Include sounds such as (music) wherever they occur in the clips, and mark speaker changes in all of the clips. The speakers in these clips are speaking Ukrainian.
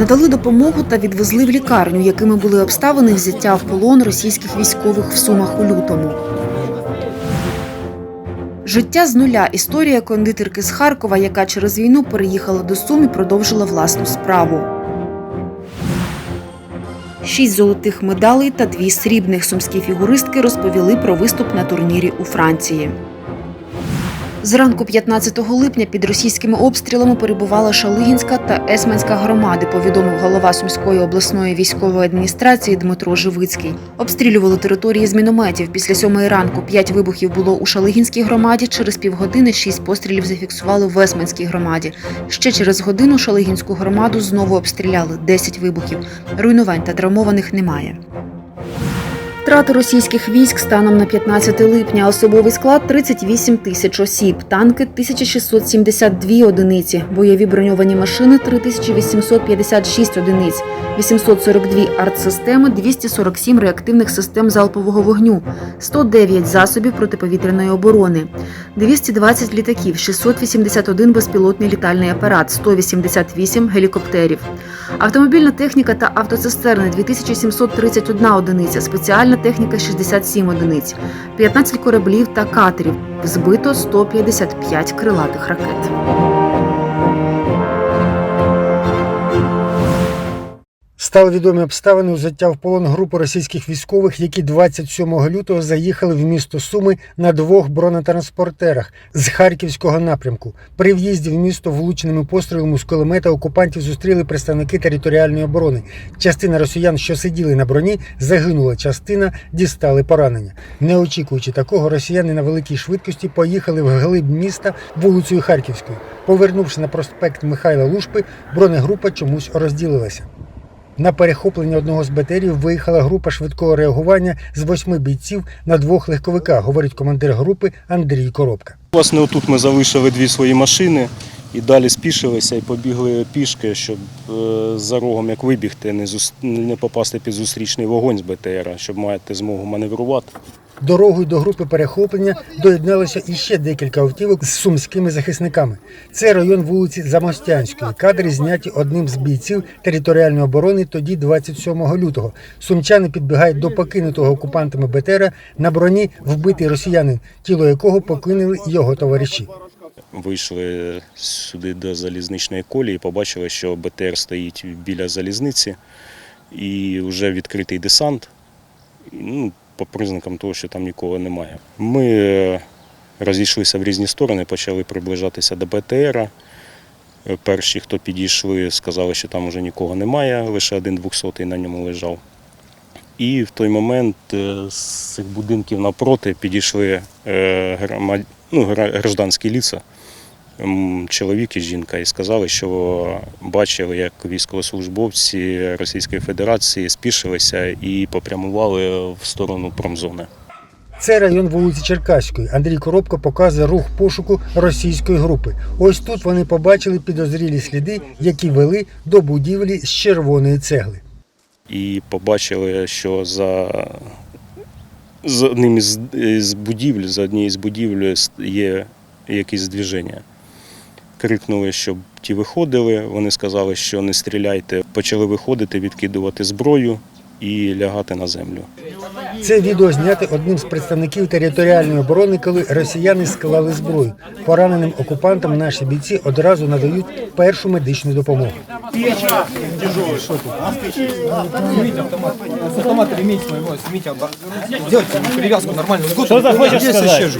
Speaker 1: Надали допомогу та відвезли в лікарню, якими були обставини взяття в полон російських військових в Сумах у лютому. Життя з нуля. Історія кондитерки з Харкова, яка через війну переїхала до Сум і продовжила власну справу. Шість золотих медалей та дві срібних сумські фігуристки розповіли про виступ на турнірі у Франції. Зранку 15 липня під російськими обстрілами перебувала Шалигінська та Есменська громади, повідомив голова Сумської обласної військової адміністрації Дмитро Живицький. Обстрілювали території з мінометів. Після сьомої ранку п'ять вибухів було у Шалигінській громаді. Через півгодини шість пострілів зафіксували в Есменській громаді. Ще через годину Шалигінську громаду знову обстріляли 10 вибухів. Руйнувань та травмованих немає. Втрати російських військ станом на 15 липня. Особовий склад 38 тисяч осіб, танки 1672 одиниці, бойові броньовані машини 3856 одиниць, 842 артсистеми, 247 реактивних систем залпового вогню, 109 засобів протиповітряної оборони, 220 літаків, 681 безпілотний літальний апарат, 188 гелікоптерів. Автомобільна техніка та автоцистерни 2731 одиниця, спеціальна техніка 67 одиниць, 15 кораблів та катерів. Збито 155 крилатих ракет.
Speaker 2: Стали відомі обставини узяття в полон групи російських військових, які 27 лютого заїхали в місто Суми на двох бронетранспортерах з харківського напрямку. При в'їзді в місто влученими пострілами з кулемета окупантів зустріли представники територіальної оборони. Частина росіян, що сиділи на броні, загинула. Частина дістали поранення. Не очікуючи такого, росіяни на великій швидкості поїхали в глиб міста вулицею Харківською. Повернувши на проспект Михайла Лушпи, бронегрупа чомусь розділилася. На перехоплення одного з БТРів виїхала група швидкого реагування з восьми бійців на двох легковиках, говорить командир групи Андрій Коробка.
Speaker 3: Власне, отут ми залишили дві свої машини і далі спішилися і побігли пішки, щоб е, за рогом як вибігти, не, попасти під зустрічний вогонь з БТРа, щоб маєте змогу маневрувати.
Speaker 2: Дорогою до групи перехоплення доєдналося іще декілька автівок з сумськими захисниками. Це район вулиці Замостянської. Кадри зняті одним з бійців територіальної оборони тоді 27 лютого. Сумчани підбігають до покинутого окупантами БТРа на броні вбитий росіянин, тіло якого покинули його товариші.
Speaker 3: Вийшли сюди до залізничної колії, побачили, що БТР стоїть біля залізниці і вже відкритий десант. Ну, по признакам того, що там нікого немає. Ми е, розійшлися в різні сторони, почали приближатися до БТРа. Е, Перші, хто підійшли, сказали, що там вже нікого немає, лише один двохсотий на ньому лежав. І в той момент е, з цих будинків напроти підійшли громад... ну, гражданські ліса, чоловік і жінка, і сказали, що бачили, як військовослужбовці Російської Федерації спішилися і попрямували в сторону промзони.
Speaker 2: Це район вулиці Черкаської. Андрій Коробко показує рух пошуку російської групи. Ось тут вони побачили підозрілі сліди, які вели до будівлі з червоної цегли.
Speaker 3: і побачили, що за, за одним із, будівель, за однією з будівель є якісь движення. Крикнули, щоб ті виходили. Вони сказали, що не стріляйте. Почали виходити, відкидувати зброю і лягати на землю.
Speaker 2: Це відео зняте одним з представників територіальної оборони, коли росіяни склали зброю. Пораненим окупантам наші бійці одразу надають першу медичну допомогу.
Speaker 4: Перевязку нормально.
Speaker 5: Що захочеш сказати?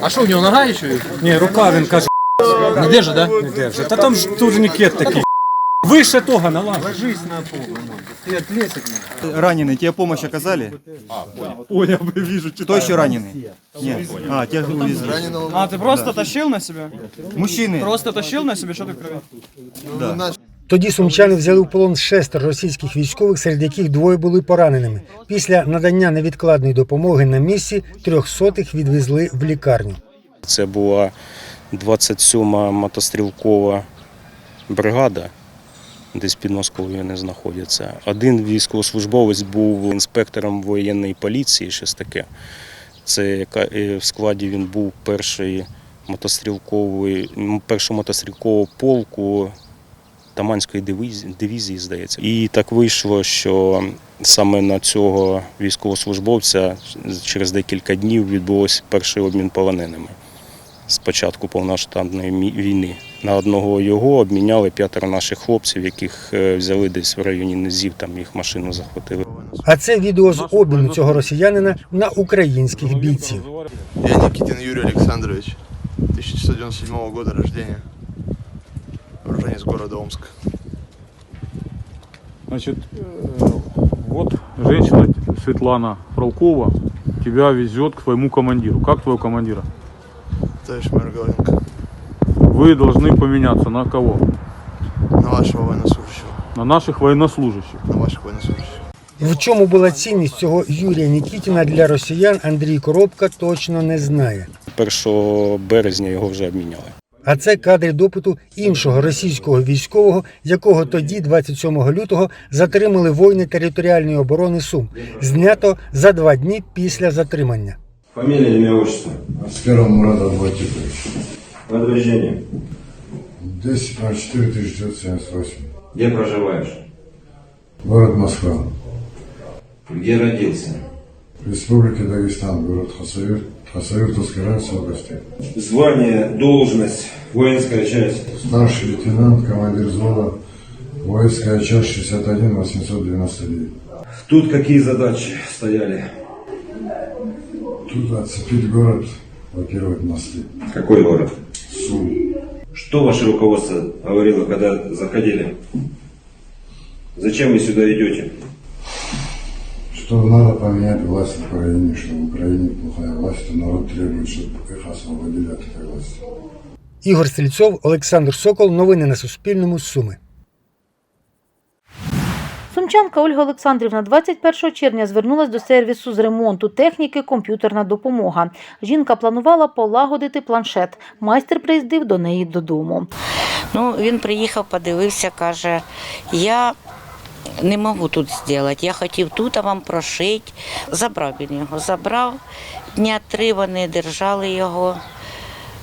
Speaker 4: А что, у него нога еще?
Speaker 5: Ні, рука він каже,
Speaker 4: Не держит, да?
Speaker 5: не держить. Та там ж турнікет такий. Вище того на лампу.
Speaker 6: Раненый, тебе помощь оказали?
Speaker 5: Понял, вижу,
Speaker 6: Кто еще раненый? Нет. А, тебя увезли.
Speaker 7: А, ты просто тащил на себя?
Speaker 6: Мужчины.
Speaker 7: Просто тащил на себе, что ты в крови?
Speaker 2: Тоді сумчани взяли в полон шестеро російських військових, серед яких двоє були пораненими. Після надання невідкладної допомоги на місці трьохсотих відвезли в лікарню.
Speaker 3: Це була 27-ма мотострілкова бригада, десь під Москвою вони знаходяться. Один військовослужбовець був інспектором воєнної поліції, щось таке. Це е, в складі він був першої мотострілкової, першого мотострілкового полку атаманської дивізії, дивізії, здається. І так вийшло, що саме на цього військовослужбовця через декілька днів відбулося перший обмін полоненими з початку повноштабної війни. На одного його обміняли п'ятеро наших хлопців, яких е, взяли десь в районі Низів, там їх машину захватили.
Speaker 8: А це відео з обміну цього росіянина на українських бійців.
Speaker 7: Я Никитин Юрий Александрович, 1997 года рождения, уроженец города Омск.
Speaker 9: Значит, э, вот женщина Светлана Фролкова тебя везет к твоему командиру. Как твоего командира?
Speaker 7: Товарищ майор Головенко,
Speaker 9: Вы должны поменяться на кого?
Speaker 7: на вашего военнослужащего,
Speaker 9: На наших военнослужащих.
Speaker 7: на ваших военнослужащих.
Speaker 8: В чому була цінність цього Юрія Нікітіна для росіян, Андрій Коробка точно не знає.
Speaker 3: 1 березня його вже обміняли.
Speaker 8: А це кадри допиту іншого російського військового, якого тоді, 27 лютого, затримали воїни територіальної оборони Сум. Знято за два дні після затримання.
Speaker 10: Фамилия, имя, отчество.
Speaker 11: Аскеров Мурат Абдулатипович.
Speaker 10: Год рождения.
Speaker 11: 10.04.1978.
Speaker 10: Где проживаешь?
Speaker 11: Город Москва.
Speaker 10: Где родился?
Speaker 11: Республика Дагестан. Город Хасавир. Хасавир Тускаранской области.
Speaker 10: Звание, должность, воинская часть.
Speaker 11: Старший лейтенант, командир взвода. Воинская часть 61 899.
Speaker 10: Тут какие задачи стояли?
Speaker 11: Тут оцепить город, блокировать мосты.
Speaker 10: Какой город?
Speaker 11: Сум.
Speaker 10: Что ваше руководство говорило, когда заходили? Зачем вы сюда идете?
Speaker 11: Что надо поменять власть в Украине, что в Украине плохая власть, и народ требует, чтобы их освободили от этой власти.
Speaker 8: Ігор Стрільцов, Олександр Сокол. Новини на Суспільному. Суми.
Speaker 12: Сумчанка Ольга Олександрівна 21 червня звернулась до сервісу з ремонту техніки комп'ютерна допомога. Жінка планувала полагодити планшет. Майстер приїздив до неї додому.
Speaker 13: Ну, він приїхав, подивився, каже, я не можу тут зробити, я хотів тут вам прошити. Забрав він його, забрав. Дня три вони держали його.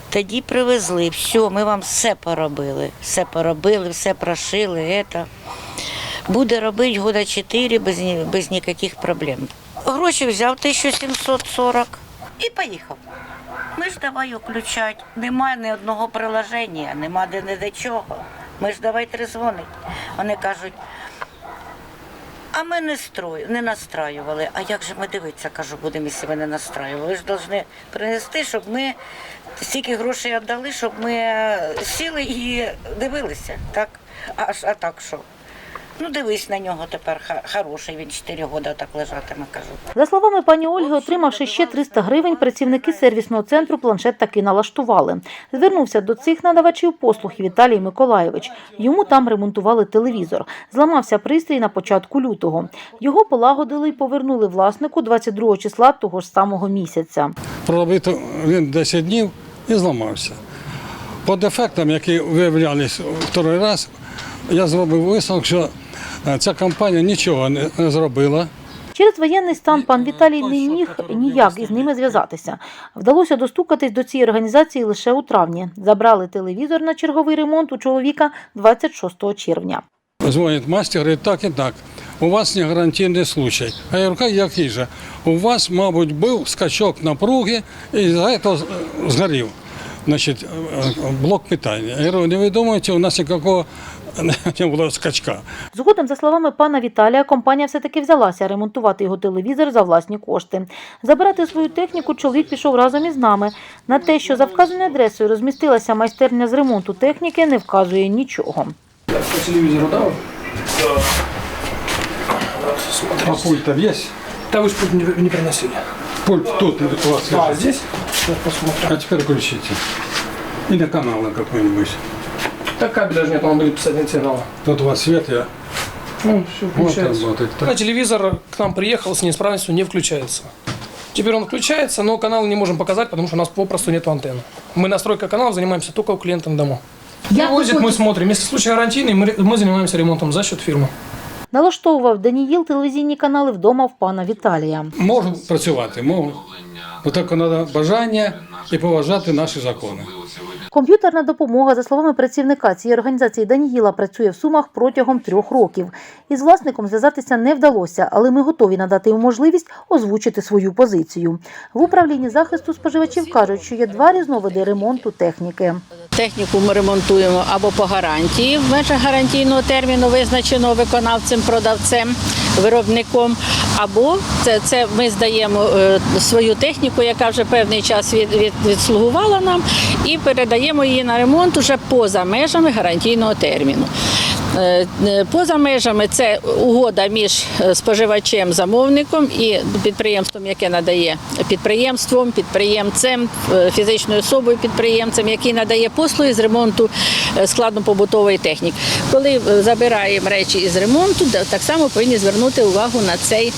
Speaker 13: Тоді привезли, все, ми вам все поробили. Все поробили, все прошили. Это. Буде робити года 4 без, ні- без ніяких проблем. Гроші взяв 1740 і поїхав. Ми ж давай включати. Немає ні одного приложення, нема де не до чого. Ми ж давай трезвонить. Вони кажуть, а ми не строю, не настраювали. А як же ми дивитися, кажу, будемо, якщо ми не настраювали. Ви ж повинні принести, щоб ми стільки грошей віддали, щоб ми сіли і дивилися. Так? А, а так що? Ну, дивись на нього тепер, ха- хороший, він 4 роки так лежатиме, кажу.
Speaker 12: За словами пані Ольги, отримавши ще 300 гривень, працівники сервісного центру планшет таки налаштували. Звернувся до цих надавачів послуг Віталій Миколаєвич. Йому там ремонтували телевізор. Зламався пристрій на початку лютого. Його полагодили і повернули власнику 22 числа того ж самого місяця.
Speaker 14: Проробив він 10 днів і зламався. По дефектам, які виявлялись второй раз, я зробив висновок, що ця компанія нічого не зробила.
Speaker 12: Через воєнний стан пан Віталій не міг ніяк із ними зв'язатися. Вдалося достукатись до цієї організації лише у травні. Забрали телевізор на черговий ремонт у чоловіка 26 червня.
Speaker 14: Дзвонить мастер, говорить, так і так. У вас не гарантійний случай. А я кажу, який же? У вас, мабуть, був скачок напруги і за цього згорів. Значить, е, блок питання. Я говорю, не ви думаєте, у нас ніякого (laughs) не було скачка.
Speaker 12: Згодом, за словами пана Віталія, компанія все-таки взялася ремонтувати його телевізор за власні кошти. Забирати свою техніку чоловік пішов разом із нами. На те, що за вказаною адресою розмістилася майстерня з ремонту техніки, не вказує нічого.
Speaker 4: По телевизору, да?
Speaker 14: А пульт є?
Speaker 4: Да вы же путь не, приносили.
Speaker 14: Пульт тут у вас
Speaker 4: А, здесь? Сейчас посмотрим.
Speaker 14: А теперь включите. Или канал на какой-нибудь.
Speaker 4: Так кабеля же нет, он будет писать на сигнал.
Speaker 14: Тут у вас свет, я
Speaker 4: Ну, все
Speaker 14: вот
Speaker 4: включается.
Speaker 14: работает.
Speaker 15: На телевизор к нам приехал с неисправностью, не включается. Теперь он включается, но канал не можем показать, потому что у нас попросту нет антенны. Мы настройкой каналов занимаемся только у клиентов дома. Привозит, мы смотрим. Если случай гарантийный, мы, ре- мы занимаемся ремонтом за счет фирмы.
Speaker 12: Налаштовував Даніїл телевізійні канали вдома в пана Віталія.
Speaker 14: Можу працювати, можу. Ну так треба бажання і поважати наші закони.
Speaker 12: Комп'ютерна допомога, за словами працівника цієї організації Даніїла, працює в Сумах протягом трьох років. Із власником зв'язатися не вдалося, але ми готові надати йому можливість озвучити свою позицію. В управлінні захисту споживачів кажуть, що є два різновиди ремонту техніки.
Speaker 16: Техніку ми ремонтуємо або по гарантії в межах гарантійного терміну, визначеного виконавцем, продавцем, виробником, або це, це ми здаємо е, свою техніку, яка вже певний час від, від, відслугувала нам, і передаємо її на ремонт уже поза межами гарантійного терміну. Е, е, Поза межами це угода між е, споживачем, замовником і підприємством, яке надає підприємством, підприємцем, фізичною особою підприємцем, який надає послуги з ремонту складно-побутової техніки. Коли забираємо речі із ремонту, так само повинні звернути увагу на цей.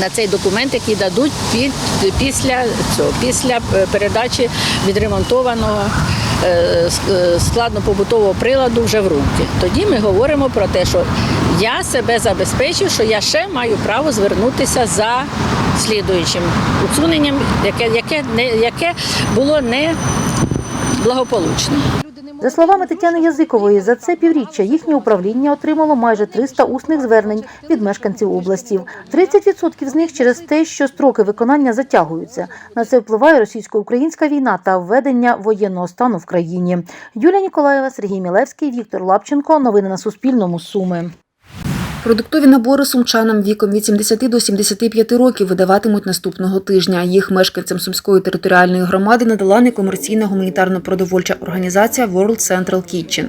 Speaker 16: На цей документ, який дадуть під, після цього, після передачі відремонтованого складно-побутового приладу вже в руки. Тоді ми говоримо про те, що я себе забезпечив, що я ще маю право звернутися за слідуючим усуненням, яке, яке, яке було не благополучне.
Speaker 12: За словами Тетяни Язикової, за це півріччя їхнє управління отримало майже 300 усних звернень від мешканців області. 30% з них через те, що строки виконання затягуються. На це впливає російсько-українська війна та введення воєнного стану в країні. Юлія Ніколаєва, Сергій Мілевський, Віктор Лапченко. Новини на Суспільному. Суми.
Speaker 1: Продуктові набори сумчанам віком від 70 до 75 років видаватимуть наступного тижня. Їх мешканцям Сумської територіальної громади надала некомерційна гуманітарно-продовольча організація World Central Kitchen.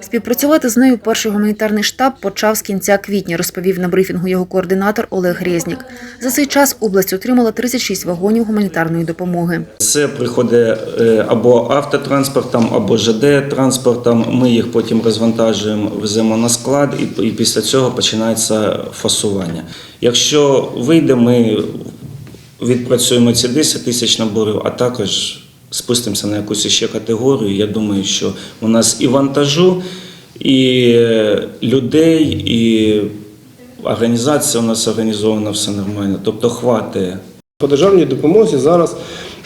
Speaker 1: Співпрацювати з нею перший гуманітарний штаб почав з кінця квітня, розповів на брифінгу його координатор Олег Грезнік. За цей час область отримала 36 вагонів гуманітарної допомоги.
Speaker 17: Це приходить е, або автотранспортом, або ЖД транспортом. Ми їх потім розвантажуємо, веземо на склад, і, після цього починається фасування. Якщо вийде, ми відпрацюємо ці 10 тисяч наборів, а також спустимося на якусь ще категорію. Я думаю, що у нас і вантажу, і е, людей, і організація у нас організована все нормально. Тобто хватає.
Speaker 18: По державній допомозі зараз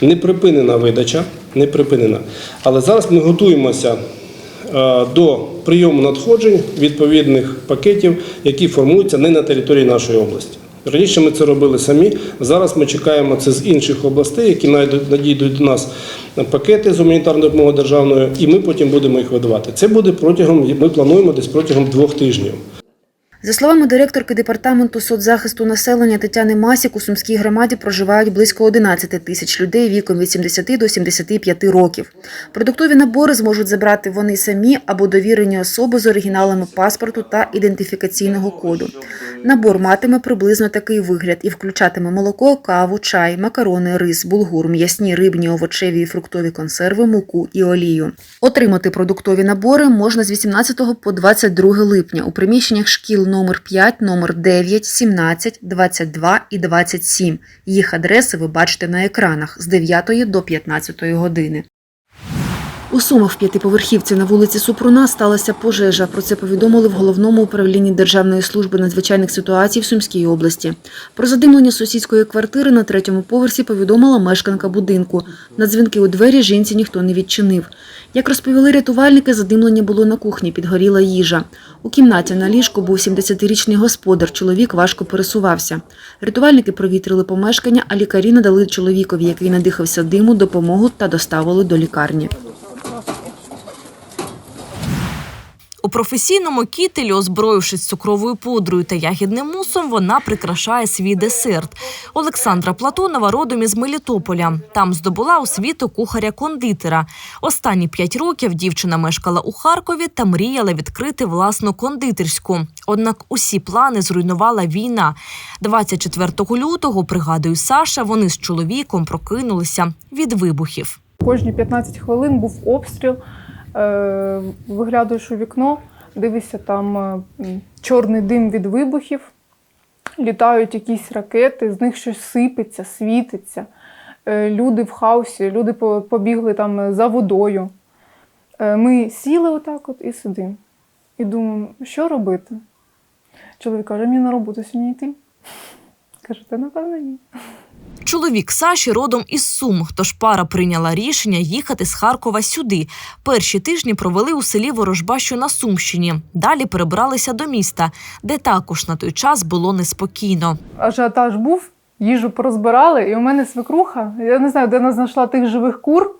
Speaker 18: не припинена видача, не припинена. Але зараз ми готуємося до прийому надходжень відповідних пакетів, які формуються не на території нашої області. Раніше ми це робили самі. Зараз ми чекаємо це з інших областей, які надійдуть до нас пакети з гуманітарної допомоги державної, і ми потім будемо їх видавати. Це буде протягом, ми плануємо десь протягом двох тижнів.
Speaker 1: За словами директорки департаменту соцзахисту населення Тетяни Масік, у Сумській громаді проживають близько 11 тисяч людей віком від 70 до 75 років. Продуктові набори зможуть забрати вони самі або довірені особи з оригіналами паспорту та ідентифікаційного коду. Набор матиме приблизно такий вигляд і включатиме молоко, каву, чай, макарони, рис, булгур, м'ясні, рибні, овочеві і фруктові консерви, муку і олію. Отримати продуктові набори можна з 18 по 22 липня у приміщеннях шкіл номер 5, номер 9, 17, 22 і 27. Їх адреси ви бачите на екранах з 9 до 15 години. У Сумах в п'ятиповерхівці на вулиці Супруна сталася пожежа. Про це повідомили в головному управлінні Державної служби надзвичайних ситуацій в Сумській області. Про задимлення сусідської квартири на третьому поверсі повідомила мешканка будинку. На дзвінки у двері жінці ніхто не відчинив. Як розповіли рятувальники, задимлення було на кухні, підгоріла їжа. У кімнаті на ліжку був 70-річний господар. Чоловік важко пересувався. Рятувальники провітрили помешкання, а лікарі надали чоловікові, який надихався диму, допомогу та доставили до лікарні.
Speaker 19: У професійному кітелі, озброївшись цукровою пудрою та ягідним мусом, вона прикрашає свій десерт. Олександра Платонова родом із Мелітополя. Там здобула освіту кухаря-кондитера. Останні п'ять років дівчина мешкала у Харкові та мріяла відкрити власну кондитерську. Однак усі плани зруйнувала війна. 24 лютого, пригадує Саша, вони з чоловіком прокинулися від вибухів.
Speaker 20: Кожні 15 хвилин був обстріл. Е, Виглядаєш у вікно, дивишся там е, чорний дим від вибухів, літають якісь ракети, з них щось сипеться, світиться. Е, Люди в хаосі, люди побігли там за водою. Ми сіли отак от і сидимо. І думаємо, що робити? Чоловік каже, мені на роботу сьогодні йти. Каже, та напевно ні.
Speaker 19: Чоловік Саші родом із Сум, тож пара прийняла рішення їхати з Харкова сюди. Перші тижні провели у селі Ворожба, що на Сумщині. Далі перебралися до міста, де також на той час було неспокійно.
Speaker 20: Ажіотаж був, їжу порозбирали, і у мене свекруха, я не знаю, де вона знайшла тих живих кур.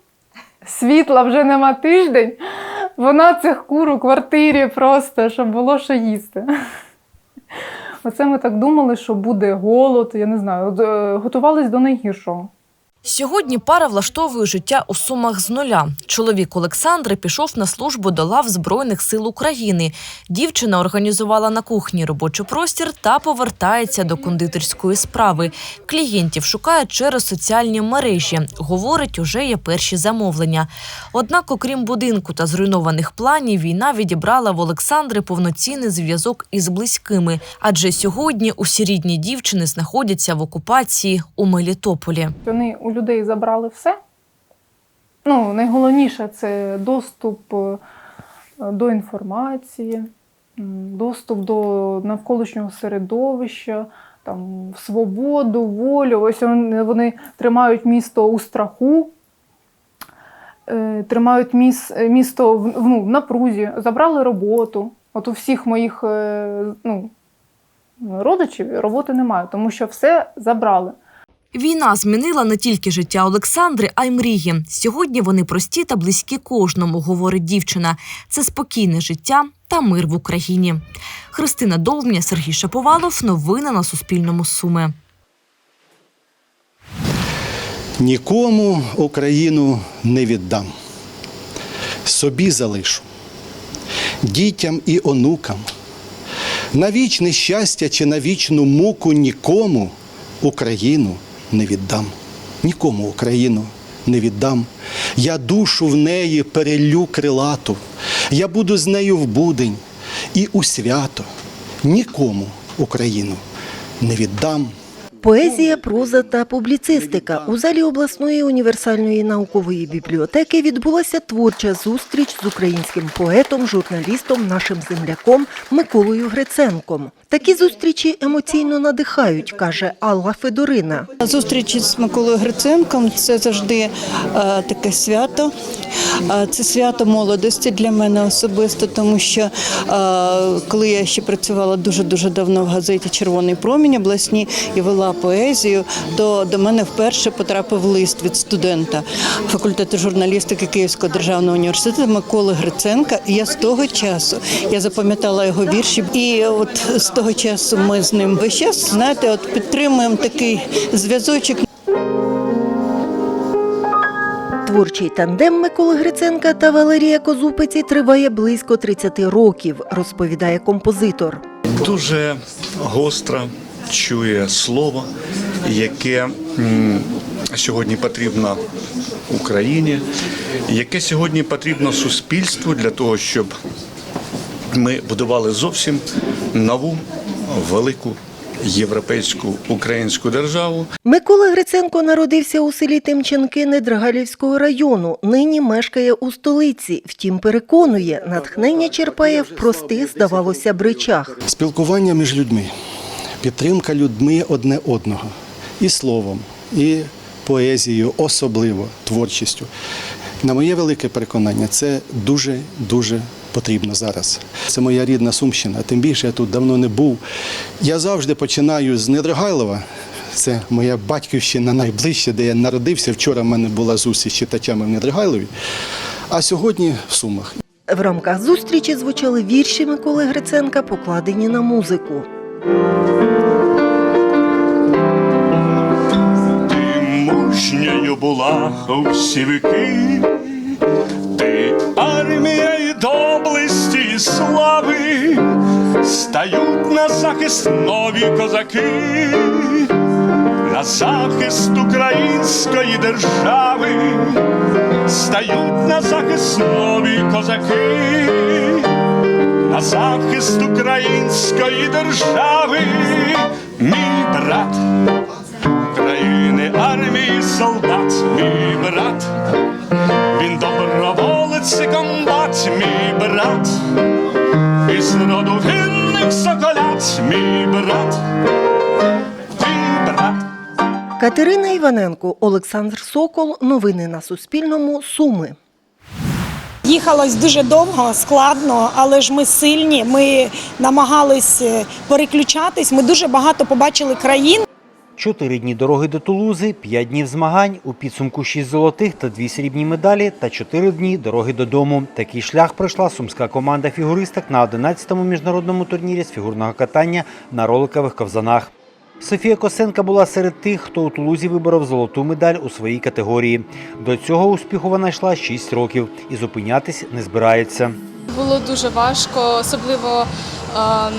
Speaker 20: Світла вже нема тиждень. Вона цих кур у квартирі просто, щоб було що їсти. Оце ми так думали, що буде голод, я не знаю, е, готувались до найгіршого.
Speaker 19: Сьогодні пара влаштовує життя у сумах з нуля. Чоловік Олександри пішов на службу до лав Збройних сил України. Дівчина організувала на кухні робочий простір та повертається до кондитерської справи. Клієнтів шукає через соціальні мережі. Говорить, уже є перші замовлення. Однак, окрім будинку та зруйнованих планів, війна відібрала в Олександри повноцінний зв'язок із близькими. Адже сьогодні усі рідні дівчини знаходяться в окупації у Мелітополі.
Speaker 20: Вони людей забрали все. Ну, найголовніше це доступ е, до інформації, доступ до навколишнього середовища, там, свободу, волю. Ось вони, тримають місто у страху, е, тримають е, місто в, ну, в напрузі, забрали роботу. От у всіх моїх ну, родичів роботи немає, тому що все забрали.
Speaker 19: Війна змінила не тільки життя Олександри, а й мрії. Сьогодні вони прості та близькі кожному, говорить дівчина. Це спокійне життя та мир в Україні. Христина Довбня, Сергій Шаповалов. Новини на Суспільному. Суми.
Speaker 21: Нікому Україну не віддам. Собі залишу, дітям і онукам. На вічне щастя чи на вічну муку нікому Україну не віддам. Нікому Україну не віддам. Я душу в неї перелю крилату. Я буду з нею в будень і у свято. Нікому Україну не віддам.
Speaker 22: Поезія, проза та публіцистика у залі обласної універсальної наукової бібліотеки відбулася творча зустріч з українським поетом, журналістом, нашим земляком Миколою Гриценком. Такі зустрічі емоційно надихають, каже Алла Федорина.
Speaker 23: Зустрічі з Миколою Гриценком це завжди е, таке свято. Е, це свято молодості для мене особисто, тому що е, коли я ще працювала дуже дуже давно в газеті Червоний промінь обласній і вела поезію, то до мене вперше потрапив лист від студента факультету журналістики Київського державного університету Миколи Гриценка. І я з того часу я запам'ятала його вірші, і от з того часу ми з ним весь час знаєте, от підтримуємо такий зв'язочок.
Speaker 22: Творчий тандем Миколи Гриценка та Валерія Козупиці триває близько 30 років, розповідає композитор.
Speaker 24: дуже гостро чує слово, яке сьогодні потрібно Україні, яке сьогодні потрібно суспільству для того, щоб ми будували зовсім нову велику європейську українську державу.
Speaker 22: Микола Гриценко народився у селі Тимченки Недрагалівського району. Нині мешкає у столиці. Втім, переконує, натхнення черпає в простих, здавалося б, речах.
Speaker 21: Спілкування між людьми, підтримка людьми одне одного і словом, і поезією, особливо творчістю. На моє велике переконання, це дуже дуже потрібно зараз. Це моя рідна Сумщина, тим більше я тут давно не був. Я завжди починаю з Недрогайлова. Це моя батьківщина найближче, де я народився. Вчора в мене була зустріч з читачами в Недрогайлові, а сьогодні в Сумах.
Speaker 22: В рамках зустрічі звучали вірші Миколи Гриценка, покладені на музику.
Speaker 25: Мужньою була віки, ти армія і доблесті і слави, стають на захист нові козаки, на захист української держави, стають на захист нові козаки, на захист української держави, мій брат. Солдат, мій брат, він доброволець і комбат, мій брат, із роду винних соколят, мій брат, мій брат.
Speaker 22: Катерина Іваненко, Олександр Сокол. Новини на Суспільному. Суми.
Speaker 26: Їхалось дуже довго, складно, але ж ми сильні. Ми намагались е, переключатись. Ми дуже багато побачили країн.
Speaker 8: Чотири дні дороги до Тулузи, п'ять днів змагань, у підсумку шість золотих та дві срібні медалі та чотири дні дороги додому. Такий шлях пройшла сумська команда фігуристок на 11-му міжнародному турнірі з фігурного катання на роликових ковзанах. Софія Косенка була серед тих, хто у Тулузі виборов золоту медаль у своїй категорії. До цього успіху вона йшла 6 років і зупинятись не збирається.
Speaker 27: Було дуже важко, особливо ем,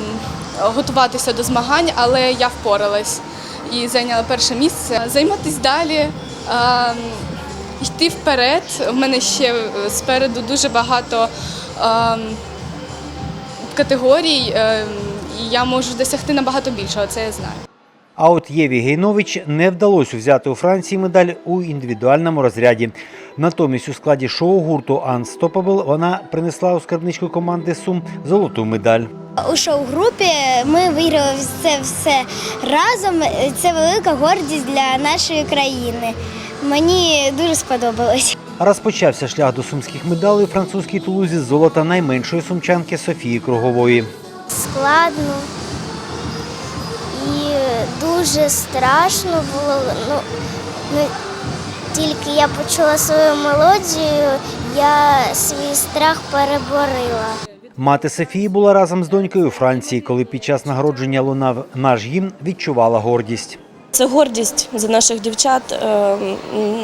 Speaker 27: готуватися до змагань, але я впоралась і зайняла перше місце. Займатися далі, йти вперед. У мене ще е, спереду дуже багато категорій, ем, і я можу досягти набагато більшого, це я знаю.
Speaker 8: А от Єві Гейнович не вдалося взяти у Франції медаль у індивідуальному розряді. Натомість у складі шоу-гурту Unstoppable вона принесла у скарбничку команди Сум золоту медаль.
Speaker 28: У шоу-групі ми виграли це все разом. Це велика гордість для нашої країни. Мені дуже сподобалось.
Speaker 8: Розпочався шлях до сумських медалей у французькій Тулузі з золота найменшої сумчанки Софії Кругової.
Speaker 28: Складно і дуже страшно було. Ну, ну, тільки я почула свою мелодію, я свій страх переборила.
Speaker 8: Мати Софії була разом з донькою у Франції, коли під час нагородження лунав наш гімн, відчувала гордість.
Speaker 29: Це гордість за наших дівчат. е,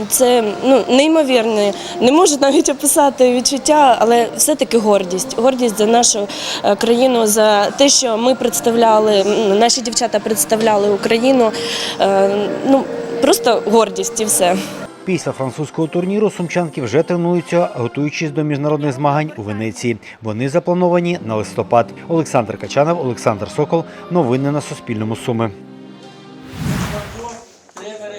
Speaker 29: Це ну, неймовірне. Не можу навіть описати відчуття, але все-таки гордість. Гордість за нашу е, країну, за те, що ми представляли, наші дівчата представляли Україну. Е, Ну, просто гордість і все.
Speaker 8: Після французького турніру сумчанки вже тренуються, готуючись до міжнародних змагань у Венеції. Вони заплановані на листопад. Олександр Качанов, Олександр Сокол. Новини на Суспільному. Суми.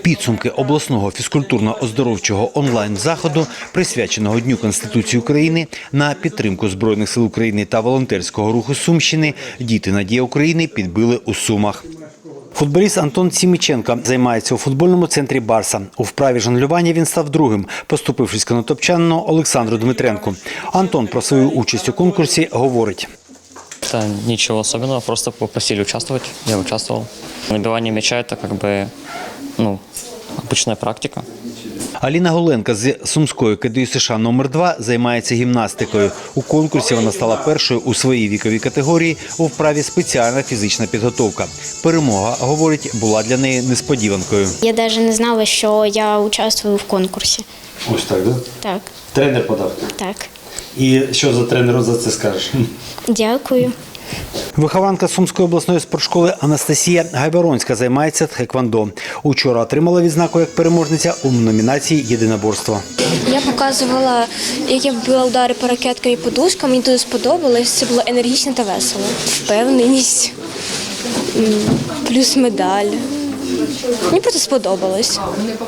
Speaker 8: Підсумки обласного фізкультурно-оздоровчого онлайн-заходу, присвяченого Дню Конституції України на підтримку Збройних сил України та волонтерського руху Сумщини, діти Надія України підбили у Сумах. Футболіст Антон Сіміченко займається у футбольному центрі Барса. У вправі жонглювання він став другим, поступившись конотопчанину Олександру Дмитренку. Антон про свою участь у конкурсі говорить.
Speaker 30: Да, ничего особенного, просто попросили участвовать, я участвовал. Набивание мяча это как бы, ну, обычная практика.
Speaker 8: Аліна Голенка з Сумської КДЮ США номер 2 займається гімнастикою. У конкурсі вона стала першою у своїй віковій категорії у вправі спеціальна фізична підготовка. Перемога, говорить, була для неї несподіванкою.
Speaker 28: Я навіть не знала, що я участвую в конкурсі.
Speaker 8: Ось так, да?
Speaker 28: Так,
Speaker 8: Тренер подав.
Speaker 28: так.
Speaker 8: І що за тренеру за це скажеш?
Speaker 28: Дякую.
Speaker 8: Вихованка Сумської обласної спортшколи Анастасія Гайворонська займається тхеквондо. Учора отримала відзнаку як переможниця у номінації Єдиноборство.
Speaker 31: Я показувала, як я вбила удари по ракеткам і подушкам. Мені дуже сподобалось. Це було енергічно та весело. Впевненість, плюс медаль. Мені просто сподобалось.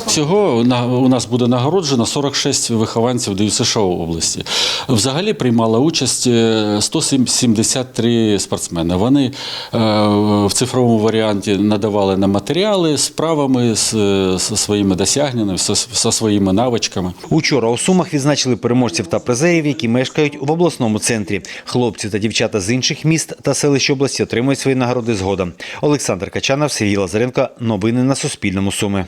Speaker 32: Всього на- у нас буде нагороджено 46 вихованців ДЮСШ області. Взагалі приймала участь е, 173 спортсмени. Вони е, в цифровому варіанті надавали нам матеріали з правами, з, з своїми досягненнями, зі своїми навичками.
Speaker 8: Учора у Сумах відзначили переможців та призерів, які мешкають в обласному центрі. Хлопці та дівчата з інших міст та селищ області отримують свої нагороди згодом. Олександр Качанов, Сергій Лазаренко. Новини на Суспільному. Суми.